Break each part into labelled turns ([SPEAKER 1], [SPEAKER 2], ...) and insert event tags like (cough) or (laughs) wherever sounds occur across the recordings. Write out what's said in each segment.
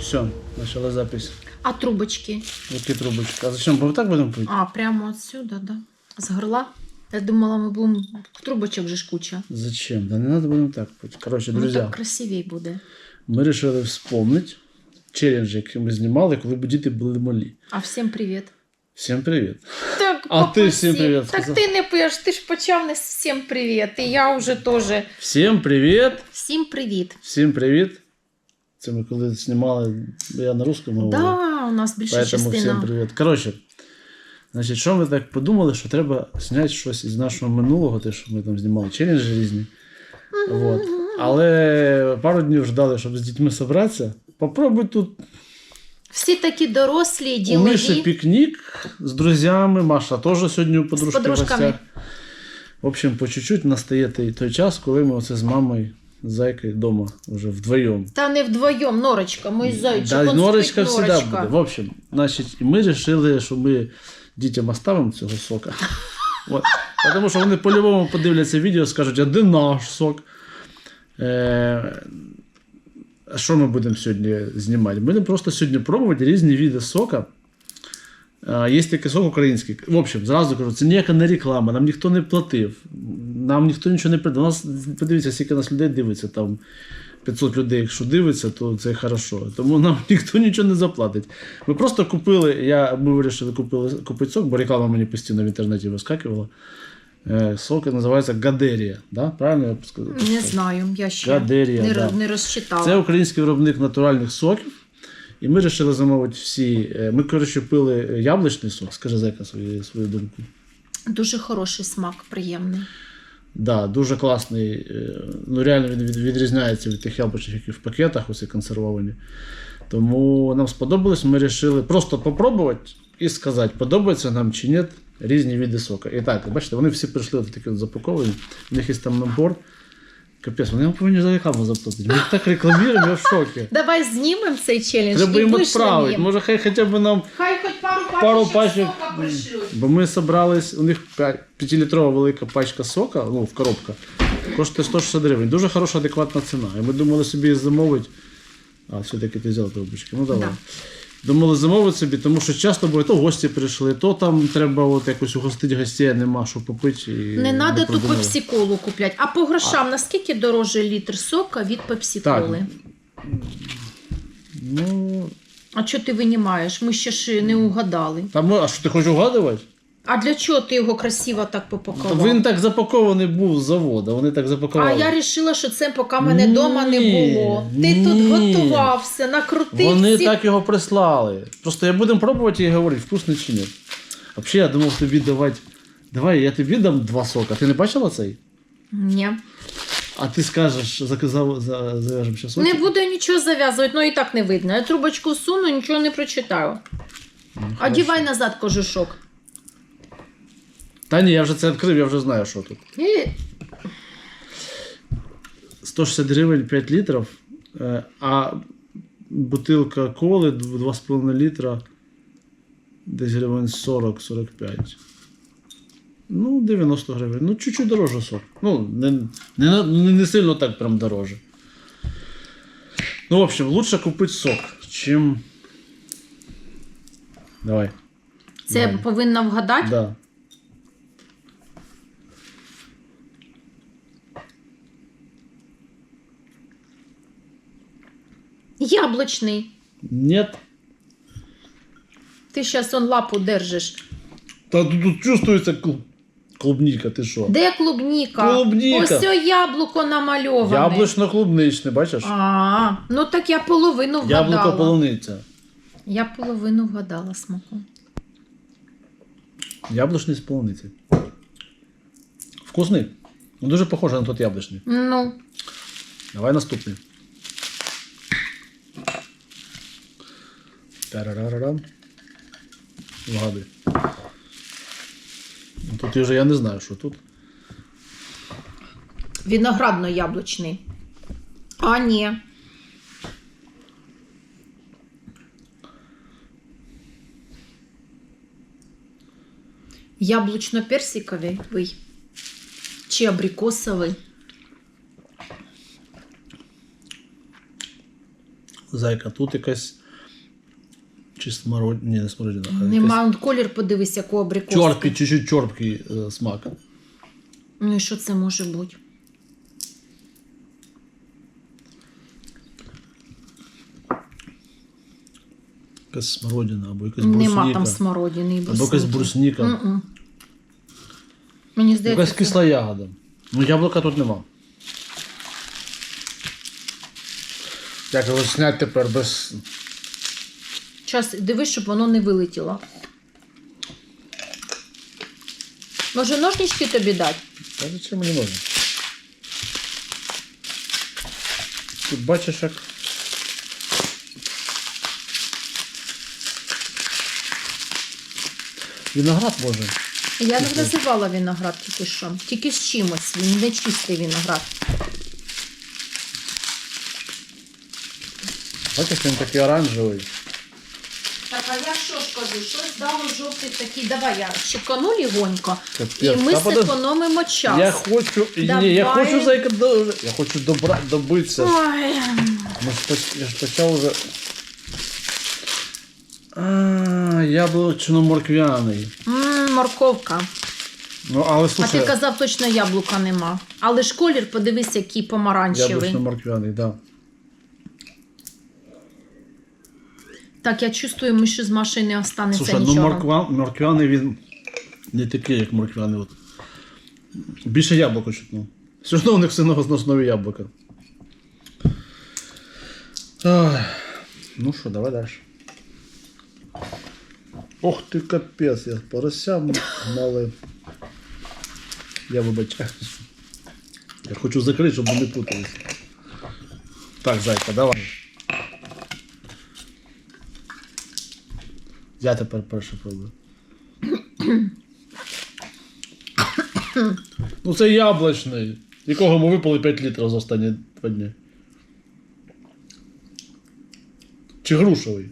[SPEAKER 1] Все, начала запись.
[SPEAKER 2] А трубочки?
[SPEAKER 1] Які трубочки? А зачем? Бо так будемо пити?
[SPEAKER 2] А, прямо отсюда, да. З горла. Я думала, ми будемо. Трубочок же ж куча.
[SPEAKER 1] Зачем? Да не надо будемо так пити. Коротше,
[SPEAKER 2] Ну
[SPEAKER 1] друзі,
[SPEAKER 2] так красивей буде.
[SPEAKER 1] ми вирішили вспомнити челендж, який ми знімали, коли б діти були малі.
[SPEAKER 2] А всім привіт.
[SPEAKER 1] Всім привіт. А
[SPEAKER 2] попросив.
[SPEAKER 1] всім привіт
[SPEAKER 2] Так
[SPEAKER 1] сказав.
[SPEAKER 2] ти не п'єш, ти ж почав не всім привіт. І я вже теж.
[SPEAKER 1] Всім привіт!
[SPEAKER 2] Всім привіт.
[SPEAKER 1] Всім привіт! Це ми коли знімали, я на русскому говорю.
[SPEAKER 2] Да, у нас більша
[SPEAKER 1] Поэтому всім
[SPEAKER 2] частина.
[SPEAKER 1] привіт. Коротше, значить, що ми так подумали, що треба зняти щось із нашого минулого, те, що ми там знімали челенджі різні. Вот. Але пару днів ждали, щоб з дітьми зібратися. Попробуй тут
[SPEAKER 2] Всі такі дорослі,
[SPEAKER 1] у Миші
[SPEAKER 2] ділові.
[SPEAKER 1] пікнік з друзями. Маша теж сьогодні у подружки в
[SPEAKER 2] подружками.
[SPEAKER 1] В общем, по чуть-чуть настає той, той час, коли ми оце з мамою, з зайкою вдома вже вдвоєм.
[SPEAKER 2] Та не вдвоєм, Норочка, мій зайчик.
[SPEAKER 1] Да, норочка
[SPEAKER 2] Норочка.
[SPEAKER 1] буде. В общем, значить, ми вирішили, що ми дітям оставимо цього сока. (laughs) От. Тому що вони по-любому подивляться відео, скажуть, а де наш сок? Е, що ми будемо сьогодні знімати? Будемо просто сьогодні пробувати різні види сока. Є такий сок український. В общем, зразу кажу, це ніяка не реклама, нам ніхто не платив, нам ніхто нічого не придав. Нас, подивіться, скільки нас людей дивиться, там 500 людей, якщо дивиться, то це хорошо. Тому нам (laughs) ніхто нічого не заплатить. Ми просто купили, я, ми вирішили купити сок, бо реклама мені постійно в інтернеті вискакувала. Е, Сок називається Гадерія. Да? Правильно я сказав?
[SPEAKER 2] Не знаю, я ще
[SPEAKER 1] Гадерія,
[SPEAKER 2] не,
[SPEAKER 1] да.
[SPEAKER 2] не розчитала.
[SPEAKER 1] Це український виробник натуральних соків. І ми вирішили замовити всі. е, Ми, коротше, пили яблучний сок. Скажи Зека свою, свою думку.
[SPEAKER 2] Дуже хороший смак, приємний.
[SPEAKER 1] Да, дуже класний. е, Ну, реально він відрізняється від тих яблучних, які в пакетах, оці консервовані. Тому нам сподобалось, ми вирішили просто попробувати і сказати, подобається нам чи ні різні види сока. І так, бачите, вони всі прийшли от такі от запаковані, у них є там набор. Капець, вони повинні за рекламу заплатити. Ми їх так рекламуємо, я в шокі.
[SPEAKER 2] Давай знімемо цей челендж
[SPEAKER 1] Треба
[SPEAKER 2] і
[SPEAKER 1] їм відправити.
[SPEAKER 2] їм.
[SPEAKER 1] Може, хай хоча б нам
[SPEAKER 2] Хай хоч пару пачок,
[SPEAKER 1] пару пачок.
[SPEAKER 2] сока пришлють.
[SPEAKER 1] Бо ми зібрались, у них 5-літрова велика пачка сока, ну, в коробка, коштує 160 гривень. Дуже хороша, адекватна ціна. І ми думали собі замовити. А, все-таки ти взяла коробочки. Ну давай.
[SPEAKER 2] Да.
[SPEAKER 1] Думали замовити собі, тому що часто буває, то гості прийшли, то там треба от якось угостити гостей, нема що попити. І
[SPEAKER 2] Не треба ту
[SPEAKER 1] придумали.
[SPEAKER 2] пепсі-колу купляти. А по грошам, наскільки дороже літр сока від пепсі-коли?
[SPEAKER 1] Ну,
[SPEAKER 2] А що ти винімаєш? Ми ще ж не угадали.
[SPEAKER 1] там, а що ти хочеш угадувати?
[SPEAKER 2] А для чого ти його красиво так попакував?
[SPEAKER 1] Він так запакований був з заводу, вони так
[SPEAKER 2] А я вирішила, що це поки мене вдома не було. Ти
[SPEAKER 1] ні.
[SPEAKER 2] тут готувався, накрутив
[SPEAKER 1] Вони
[SPEAKER 2] всі-
[SPEAKER 1] так його прислали. Просто я будемо пробувати і говорити, вкусний чи ні. Взагалі, я думав тобі давати. Давай, я тобі дам два сока. Ти не бачила цей?
[SPEAKER 2] Ні.
[SPEAKER 1] А ти скажеш, заказав, за, зав'яжемо ще?
[SPEAKER 2] Не буду нічого зав'язувати, ну і так не видно. Я трубочку суну, нічого не прочитаю.
[SPEAKER 1] Ну,
[SPEAKER 2] А дівай назад кожушок.
[SPEAKER 1] Та ні, я вже це відкрив, я вже знаю, що тут. 160 гривень 5 літрів, е, а бутилка коли 2,5 літра десь гривень 40-45. Ну, 90 гривень. Ну, чуть-чуть дороже сок. Ну, не, не, не, не сильно так прям дороже. Ну, в общем, лучше купити сок, чим. Давай.
[SPEAKER 2] це я
[SPEAKER 1] Давай.
[SPEAKER 2] повинна вгадати.
[SPEAKER 1] Да.
[SPEAKER 2] Яблучний.
[SPEAKER 1] Нет.
[SPEAKER 2] Ти зараз он лапу держиш.
[SPEAKER 1] Та тут, тут чувствується клуб... клубніка, ти що?
[SPEAKER 2] Де клубніка?
[SPEAKER 1] Клубніка.
[SPEAKER 2] Ось о яблуко намальоване.
[SPEAKER 1] Яблучно-клубничне, бачиш?
[SPEAKER 2] А, ну так я половину вгадала.
[SPEAKER 1] Яблуко полуниця.
[SPEAKER 2] Я половину вгадала смаку.
[SPEAKER 1] Яблучний з полуниці. Вкусний. Ну, дуже похоже на тот яблучний.
[SPEAKER 2] Ну,
[SPEAKER 1] Давай наступний. Тарарарарам. Вгадуй. Ну, тут вже я не знаю, що тут.
[SPEAKER 2] Виноградно-яблочний. А, ні. Яблучно-персиковий чи абрикосовий.
[SPEAKER 1] Зайка, тут якась чи смородина. Ні, не смородина. а якась
[SPEAKER 2] Нема он колір, подивись, якого абрикоски.
[SPEAKER 1] Чорпкий, чуть-чуть чорпкий е, смак.
[SPEAKER 2] Ну і що це може бути?
[SPEAKER 1] Якась смородина або якась
[SPEAKER 2] Нема там смородини і
[SPEAKER 1] Або якась
[SPEAKER 2] брусники.
[SPEAKER 1] брусника.
[SPEAKER 2] М-м. Мені здається,
[SPEAKER 1] Якась
[SPEAKER 2] це-
[SPEAKER 1] кисла ягода. Ну, яблука тут нема. Як його зняти тепер без.
[SPEAKER 2] Час, дивись, щоб воно не вилетіло. Може, ножнички тобі дати?
[SPEAKER 1] Та зачем мені можна? Тут бачиш, як. Виноград може.
[SPEAKER 2] Я не називала виноград тільки що. Тільки з чимось. Він не чистий виноград.
[SPEAKER 1] Бачиш, він такий оранжевий.
[SPEAKER 2] Так, а я що ж кажу? Щось дало жовтий такий. Давай я щекану лігонько.
[SPEAKER 1] Капець.
[SPEAKER 2] І ми
[SPEAKER 1] Та подожди.
[SPEAKER 2] зекономимо час.
[SPEAKER 1] Я хочу. Ні, я хочу зайка. до- Я хочу добра... добитися.
[SPEAKER 2] Ой.
[SPEAKER 1] Ми ж поч- Я ж почав уже. А, яблучно-морквяний.
[SPEAKER 2] М, морковка.
[SPEAKER 1] Ну, але
[SPEAKER 2] А ти казав, точно яблука нема. Але ж колір, подивись, який помаранчевий.
[SPEAKER 1] яблучно-морквяний, да.
[SPEAKER 2] Так, я чувствую, ми ще з Машею не останеться
[SPEAKER 1] Слушай, ну
[SPEAKER 2] нічого.
[SPEAKER 1] морква, морквяний він не такий, як морквяний. От. Більше яблуко чутно. Все одно у них все на основі яблука. Ну що, давай далі. Ох ти капець, я порося мали. Я вибачаюсь. Я хочу закрити, щоб вони не путались. Так, зайка, давай. Я тепер перше пробую. (coughs) ну це яблучний, якого ми випили 5 літрів за останні два дні. Чи грушовий?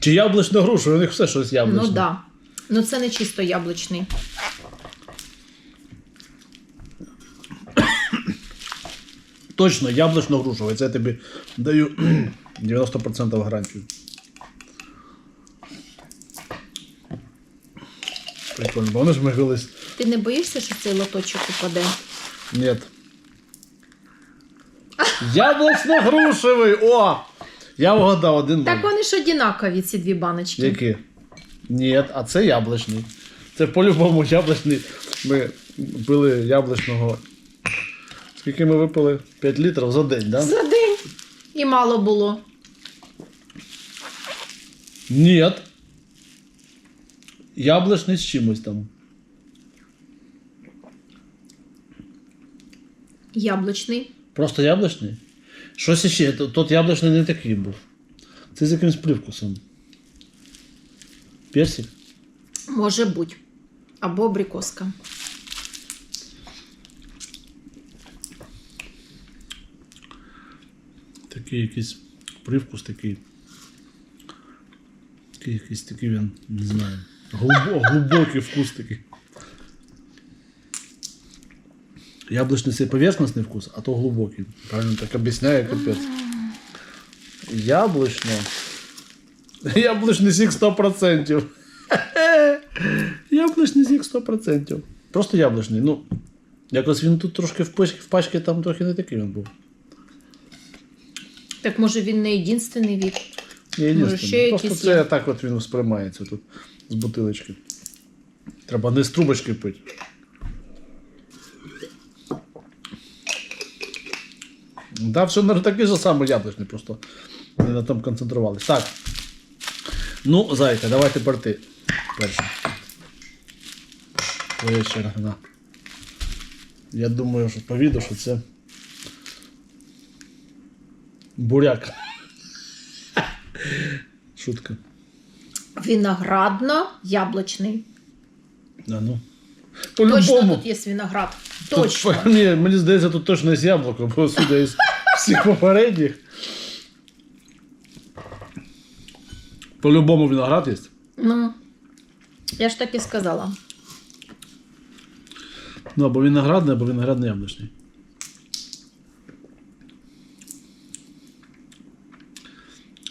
[SPEAKER 1] Чи яблучно-грушовий, у них все щось яблучне.
[SPEAKER 2] Ну так. Да. Ну це не чисто яблучний.
[SPEAKER 1] Точно, яблучно-грушовий. Це я тобі даю (coughs) 90% гарантію. Прикольно, бо вони ж ми.
[SPEAKER 2] Ти не боїшся, що цей лоточок упаде?
[SPEAKER 1] Нет. Яблучно-грушевий! О! Я вгадав один
[SPEAKER 2] Так
[SPEAKER 1] був.
[SPEAKER 2] вони ж однакові, ці дві баночки.
[SPEAKER 1] Які? Ні, а це яблучний. Це по-любому яблучний. Ми пили яблучного. Скільки ми випили? 5 літрів за день, да?
[SPEAKER 2] За день. І мало було.
[SPEAKER 1] Ні. Яблучний з чимось там.
[SPEAKER 2] Яблучний.
[SPEAKER 1] Просто яблучний? Щось іще. Т- Тот яблучний не такий був. Це з якимось привкусом. Персик?
[SPEAKER 2] Може бути. Або абрикоска.
[SPEAKER 1] Такий якийсь привкус такий. Такий якийсь такий він, не знаю. Глибо, глибокий вкус такий. Яблучний це поверхностний вкус, а то глибокий. Правильно так об'ясняє капець. Яблучно. (laughs) Яблучний сік 100%. (laughs) Яблучний сік 100%. Просто яблучний. Ну, якось він тут трошки в пачці, в пачці там трохи не такий він був.
[SPEAKER 2] Так може він не єдинственний від.
[SPEAKER 1] Не єдине.
[SPEAKER 2] ще
[SPEAKER 1] Просто
[SPEAKER 2] якісь
[SPEAKER 1] це
[SPEAKER 2] є.
[SPEAKER 1] так от він сприймається тут з бутилочки. Треба не з трубочки пити. Да, все ну, такий же самий яблучний, просто не на тому концентрувались. Так. Ну, зайка, давай тепер ти. Перше. Твоя черга. на. Я думаю, що повіду, що це. Буряк. Шутка.
[SPEAKER 2] Виноградно-яблучний.
[SPEAKER 1] А, ну.
[SPEAKER 2] Точно тут є виноград.
[SPEAKER 1] Тут,
[SPEAKER 2] Точно. (laughs)
[SPEAKER 1] ні, мені здається, тут точно є яблуко, бо судя із всіх попередніх. По-любому виноград є.
[SPEAKER 2] Ну, я ж так і сказала.
[SPEAKER 1] Ну, або виноградний, або виноградно яблучний.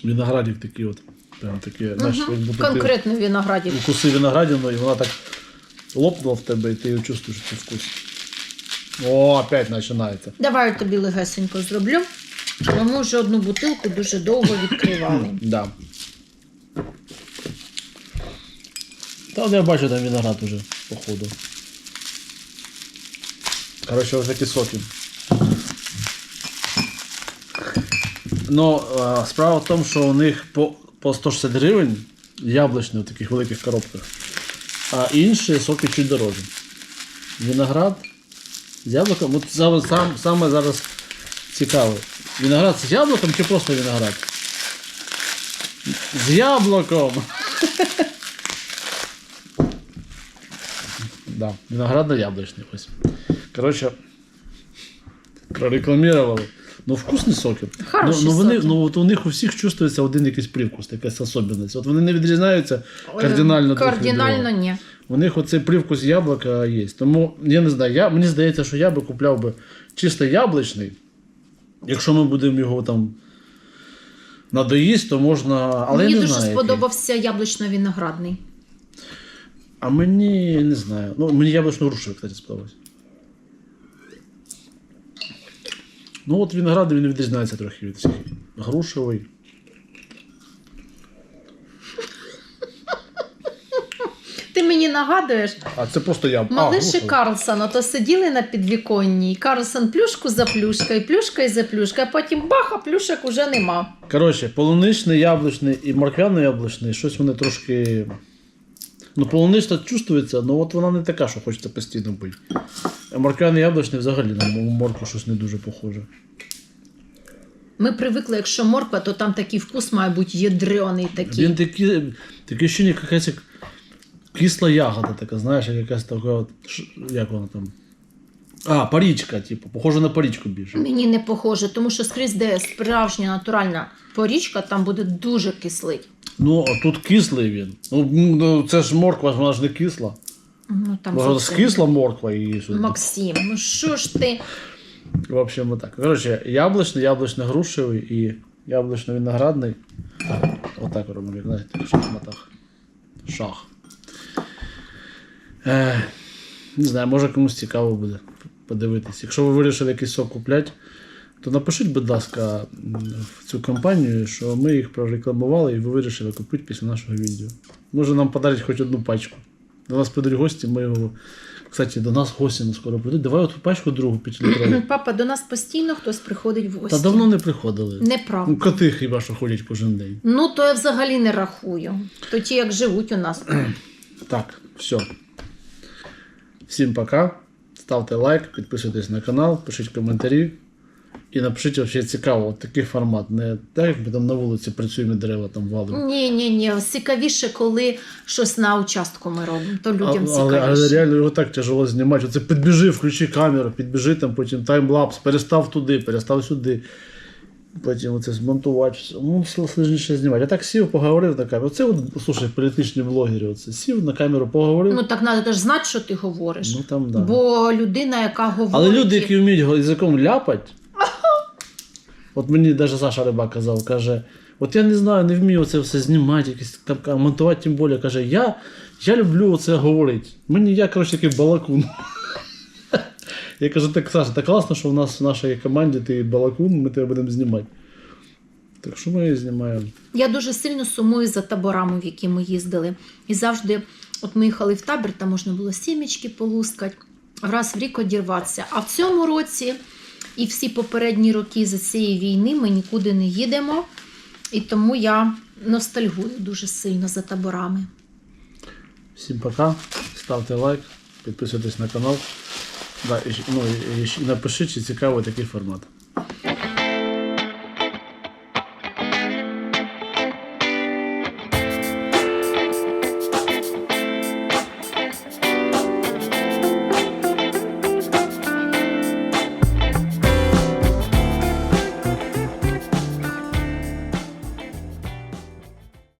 [SPEAKER 1] Виноградик такий от. Прям такі, знаєш, як будто ти
[SPEAKER 2] Конкретно виноградів.
[SPEAKER 1] укуси виноградину, і вона так лопнула в тебе, і ти чувствуєш цей вкус. О, опять починається.
[SPEAKER 2] Давай я тобі легесенько зроблю. Бо ми вже одну бутилку дуже довго відкривали. (clears throat)
[SPEAKER 1] Да. Та от я бачу там виноград уже, походу. Коротше, ось такі соки. Ну, справа в тому, що у них по, по 160 гривень яблучні в таких великих коробках, а інші соки чуть дорожчі. Виноград з яблуком. От саме, сам, саме зараз цікаве. Виноград з яблуком чи просто виноград? З яблуком. (laughs) Да, виноградно-яблочный ось. Короче, прорекламировали. Ну, вкусні соки.
[SPEAKER 2] Хороші
[SPEAKER 1] ну, ну, вони,
[SPEAKER 2] соки.
[SPEAKER 1] ну, от у них у всіх чувствується один якийсь привкус, якась особливість. От вони не відрізняються кардинально.
[SPEAKER 2] Кардинально
[SPEAKER 1] друга.
[SPEAKER 2] ні.
[SPEAKER 1] У них оцей привкус яблука є. Тому я не знаю, я, мені здається, що я би купляв би чисто яблучний. Якщо ми будемо його там надоїсть, то можна. Але
[SPEAKER 2] Мені
[SPEAKER 1] я не
[SPEAKER 2] дуже
[SPEAKER 1] знаю,
[SPEAKER 2] сподобався яблучно-виноградний.
[SPEAKER 1] А мені не знаю. Ну, мені яблучно грушевий, кстати, сподобався. Ну, от виноград він відрізняється трохи від всіх. Грушевий.
[SPEAKER 2] Ти мені нагадуєш,
[SPEAKER 1] А це просто яблуко.
[SPEAKER 2] малиші Карлсона то сиділи на підвіконні, і Карлсон плюшку за плюшкою, плюшка за плюшкою, а потім бах, а плюшок уже нема.
[SPEAKER 1] Коротше, полуничний, яблучний і морквяно-яблучний, щось вони трошки. Ну, полунична чувствується, але от вона не така, що хочеться постійно пити. Морквяний яблучний взагалі на морку щось не дуже похоже.
[SPEAKER 2] Ми привикли, якщо морква, то там такий вкус має бути ядрений такий.
[SPEAKER 1] Він такий, таке ще якась як кисла ягода така, знаєш, як якась така, от, як вона там. А, парічка, типу, похоже на парічку більше.
[SPEAKER 2] Мені не похоже, тому що скрізь, де справжня натуральна порічка, там буде дуже кислить.
[SPEAKER 1] Ну, а тут кислий він. Ну, ну, це ж морква, вона ж не кисла.
[SPEAKER 2] Ну, там
[SPEAKER 1] Може,
[SPEAKER 2] зовсім-
[SPEAKER 1] скисла морква і сюди.
[SPEAKER 2] Максим, ну що ж ти?
[SPEAKER 1] В общем, так. Коротше, яблучний, яблучно-грушевий і яблучно-виноградний. Отак робимо, знаєте, в шахматах. Шах. Е, не знаю, може комусь цікаво буде подивитись. Якщо ви вирішили якийсь сок купляти, то напишіть, будь ласка, в цю компанію, що ми їх прорекламували і ви вирішили купити після нашого відео. Може нам подарять хоч одну пачку. До нас прийдуть гості, ми його. Кстати, до нас гості не скоро прийдуть. Давай от пачку другу 5. (clears throat)
[SPEAKER 2] Папа, до нас постійно хтось приходить в гості.
[SPEAKER 1] Та давно не приходили. Ну,
[SPEAKER 2] Неправда.
[SPEAKER 1] коти хіба що ходять кожен день.
[SPEAKER 2] Ну, то я взагалі не рахую. То ті, як живуть у нас. (clears throat)
[SPEAKER 1] Так, все. Всім пока. Ставте лайк, підписуйтесь на канал, пишіть коментарі. І напишіть взагалі цікаво, от такий формат. Не так, як ми там на вулиці працюємо дерева там валимо.
[SPEAKER 2] Ні, ні, ні. Цікавіше, коли щось на участку ми робимо. То людям
[SPEAKER 1] А-
[SPEAKER 2] цікавіше.
[SPEAKER 1] але, але реально його так тяжело знімати. Оце підбіжи, включи камеру, підбіжи там, потім таймлапс, перестав туди, перестав сюди. Потім оце змонтувати. все. Ну, сложніше знімати. Я так сів, поговорив на камеру. Оце, от, слушай, політичні блогери. Оце. Сів на камеру, поговорив.
[SPEAKER 2] Ну так треба теж знати, що ти говориш.
[SPEAKER 1] Ну, там, да.
[SPEAKER 2] Бо людина, яка говорить.
[SPEAKER 1] Але люди, які вміють язиком ляпати, от мені навіть Саша Рибак казав, каже, от я не знаю, не вмію це все знімати, якісь там монтувати, тим більше, каже, я, я люблю оце говорити. Мені я, коротше, такий балакун. (laughs) Я кажу, так, Саша, так класно, що в нас в нашій команді ти балакун, ми тебе будемо знімати. Так що ми і знімаємо.
[SPEAKER 2] Я дуже сильно сумую за таборами, в які ми їздили. І завжди, от ми їхали в табір, там можна було сімечки полускати, раз в рік одірватися. А в цьому році і всі попередні роки за цієї війни ми нікуди не їдемо. І тому я ностальгую дуже сильно за таборами.
[SPEAKER 1] Всім пока, ставте лайк, підписуйтесь на канал. Да, і, ну, і, і напишіть, чи цікавий такий формат.